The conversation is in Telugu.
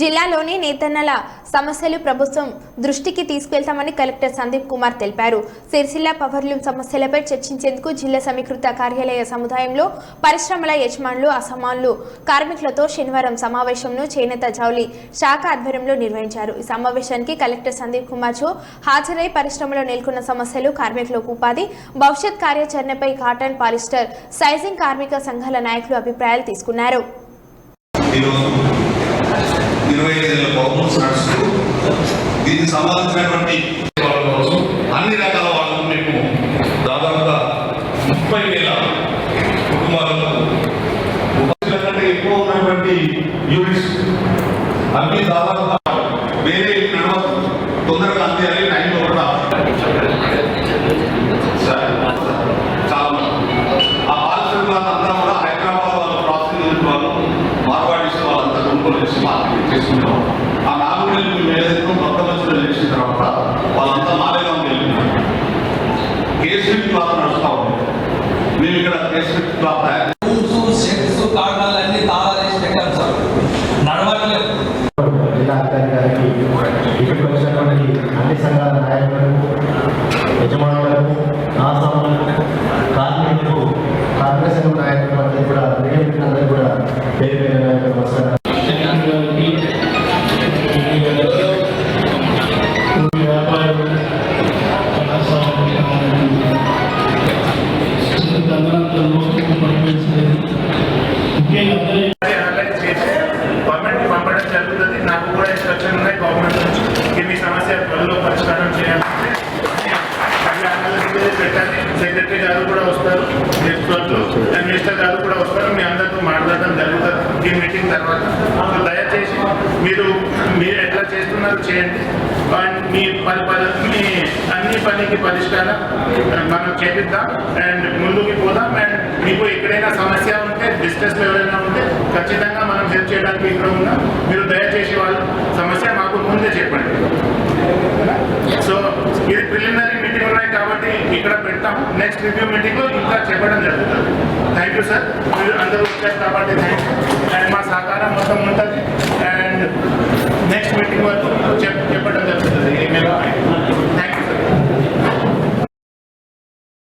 జిల్లాలోని నేతన్నల సమస్యలు ప్రభుత్వం దృష్టికి తీసుకెళ్తామని కలెక్టర్ సందీప్ కుమార్ తెలిపారు. సిరిసిల్ల పవర్లూమ్ సమస్యలపై చర్చించేందుకు జిల్లా సమీకృత కార్యాలయ సముదాయంలో పరిశ్రమల యజమానులు అసమానులు కార్మికులతో శనివారం సమావేశంను చేనేత జౌలి శాఖ ఆధ్వర్యంలో నిర్వహించారు. ఈ సమావేశానికి కలెక్టర్ సందీప్ కుమార్ జో హాజరై పరిశ్రమలో నెలకొన్న సమస్యలు కార్మికులకు ఉపాధి భవిష్యత్ కార్యాచరణపై కాటన్ పాలిస్టర్ సైజింగ్ కార్మిక సంఘాల నాయకులు అభిప్రాయాలు తీసుకున్నారు. నడుస్తూ దీనికి సంబంధించినటువంటి వాళ్ళ కోసం అన్ని రకాల వాళ్ళకు మేము దాదాపుగా ముప్పై వేల కుటుంబాలకు కంటే ఎక్కువ ఉన్నటువంటి యూనిట్స్. అన్ని దాదాపుగా వేరే నడవదు తొందరగా అందేయాలి టైంలో కూడా సరే. వాళ్ళు ఏదైతే కొత్త మధ్యలో చేసిన తర్వాత వాళ్ళంతా మాలేగాం వెళ్ళినారు కేసీ క్లాత్ నడుస్తూ ఉంది. మేము ఇక్కడ కేసీ క్లాత్ జిల్లా అధికారి ఇక్కడికి వచ్చినటువంటి అన్ని సంఘాల నాయకులకు యజమానులకు ఆసాములకు కార్మికులకు కాంగ్రెస్ సంఘం నాయకులకు అందరికీ కూడా అందరికీ కూడా పేరు పేరు నాయకులు నమస్కారం సెక్రటరీ గారు కూడా వస్తారు మినిస్టర్ గారు కూడా వస్తారు మీ అందరితో మాట్లాడడం జరుగుతుంది ఈ మీటింగ్ తర్వాత దయచేసి మీరు మీరు ఎట్లా చేస్తున్నారు చేయండి అండ్ మీ పని పని ప్రతి పనికి పరిష్కారం. Uh, మనం చేపిద్దాం అండ్ ముందుకి పోదాం అండ్ మీకు ఎక్కడైనా సమస్య ఉంటే డిస్ట్రెస్ ఎవరైనా ఉంటే ఖచ్చితంగా మనం హెల్ప్ చేయడానికి ఇక్కడ ఉన్నాం. మీరు దయచేసి వాళ్ళ సమస్య మాకు ముందే చెప్పండి. సో ఇది ప్రిలిమినరీ మీటింగ్ ఉన్నాయి కాబట్టి ఇక్కడ పెడతాం. నెక్స్ట్ రివ్యూ మీటింగ్ ఇంకా చెప్పడం జరుగుతుంది. థ్యాంక్ యూ సార్ మీరు అందరూ వచ్చారు కాబట్టి థ్యాంక్ యూ